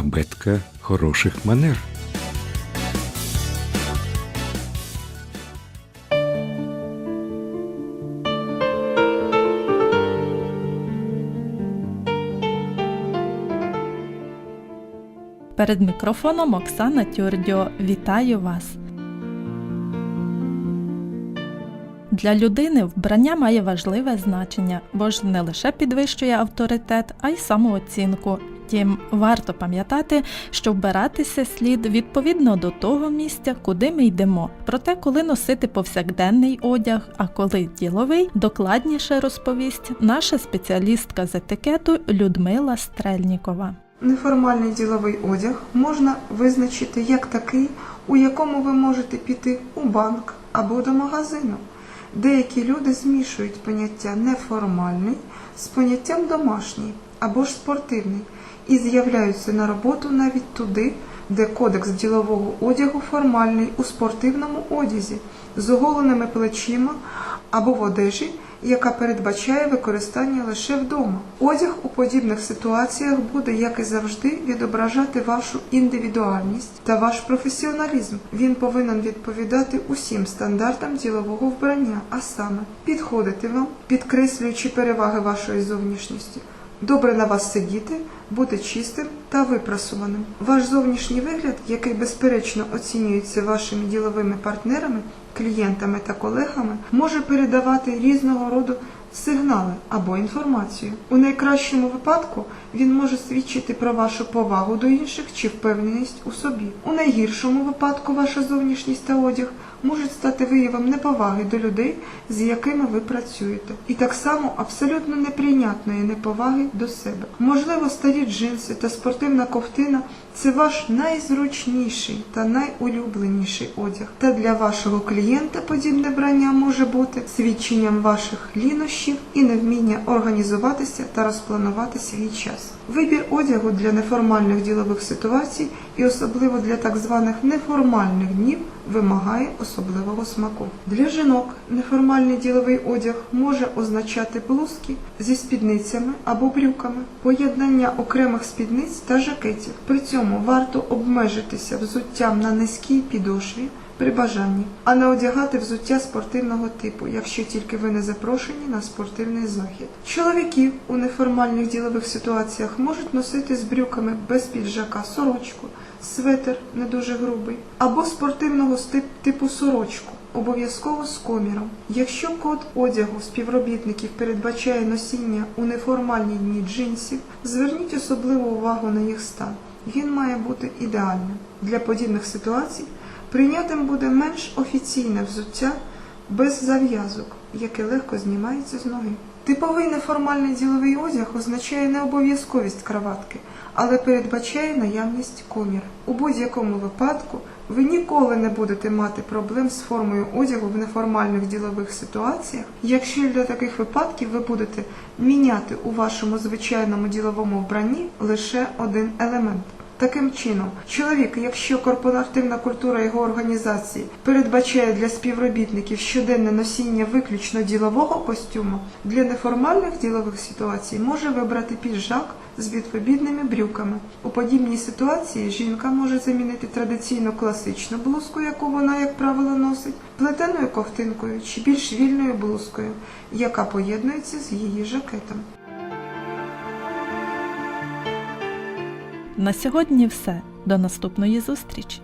абетка хороших манер. Перед мікрофоном Оксана Тюрдьо. Вітаю вас. Для людини вбрання має важливе значення, бо ж не лише підвищує авторитет, а й самооцінку. Втім, варто пам'ятати, що вбиратися слід відповідно до того місця, куди ми йдемо. Проте, коли носити повсякденний одяг, а коли діловий, докладніше розповість наша спеціалістка з етикету Людмила Стрельнікова. Неформальний діловий одяг можна визначити як такий, у якому ви можете піти у банк або до магазину. Деякі люди змішують поняття неформальний з поняттям домашній або ж спортивний і з'являються на роботу навіть туди, де кодекс ділового одягу формальний у спортивному одязі з оголеними плечима або в одежі, яка передбачає використання лише вдома. Одяг у подібних ситуаціях буде, як і завжди, відображати вашу індивідуальність та ваш професіоналізм. Він повинен відповідати усім стандартам ділового вбрання, а саме підходити вам, підкреслюючи переваги вашої зовнішності. Добре на вас сидіти, бути чистим та випрасуваним. Ваш зовнішній вигляд, який безперечно оцінюється вашими діловими партнерами, клієнтами та колегами, може передавати різного роду сигнали або інформацію. У найкращому випадку він може свідчити про вашу повагу до інших чи впевненість у собі. У найгіршому випадку ваша зовнішність та одяг можуть стати виявом неповаги до людей, з якими ви працюєте, і так само абсолютно неприйнятної неповаги до себе. Можливо, старі джинси та спортивна ковтина це ваш найзручніший та найулюбленіший одяг. Та для вашого клієнта подібне брання може бути свідченням ваших лінощів і невміння організуватися та розпланувати свій час. Вибір одягу для неформальних ділових ситуацій і особливо для так званих неформальних днів вимагає особливого смаку. Для жінок неформальний діловий одяг може означати блузки зі спідницями або брюками, поєднання окремих спідниць та жакетів. При цьому варто обмежитися взуттям на низькій підошві при бажанні, а не одягати взуття спортивного типу, якщо тільки ви не запрошені на спортивний захід. Чоловіків у неформальних ділових ситуаціях можуть носити з брюками без піджака сорочку, светр не дуже грубий, або спортивного типу сорочку. Обов'язково з коміром. Якщо код одягу співробітників передбачає носіння у неформальні дні джинсів, зверніть особливу увагу на їх стан. Він має бути ідеальним. Для подібних ситуацій прийнятим буде менш офіційне взуття без зав'язок, яке легко знімається з ноги. Типовий неформальний діловий одяг означає не обов'язковість краватки, але передбачає наявність комір. У будь-якому випадку ви ніколи не будете мати проблем з формою одягу в неформальних ділових ситуаціях, якщо для таких випадків ви будете міняти у вашому звичайному діловому вбранні лише один елемент. Таким чином, чоловік, якщо корпоративна культура його організації передбачає для співробітників щоденне носіння виключно ділового костюму, для неформальних ділових ситуацій може вибрати піджак з відповідними брюками. У подібній ситуації жінка може замінити традиційну класичну блузку, яку вона, як правило, носить, плетеною ковтинкою чи більш вільною блузкою, яка поєднується з її жакетом. На сьогодні все. До наступної зустрічі!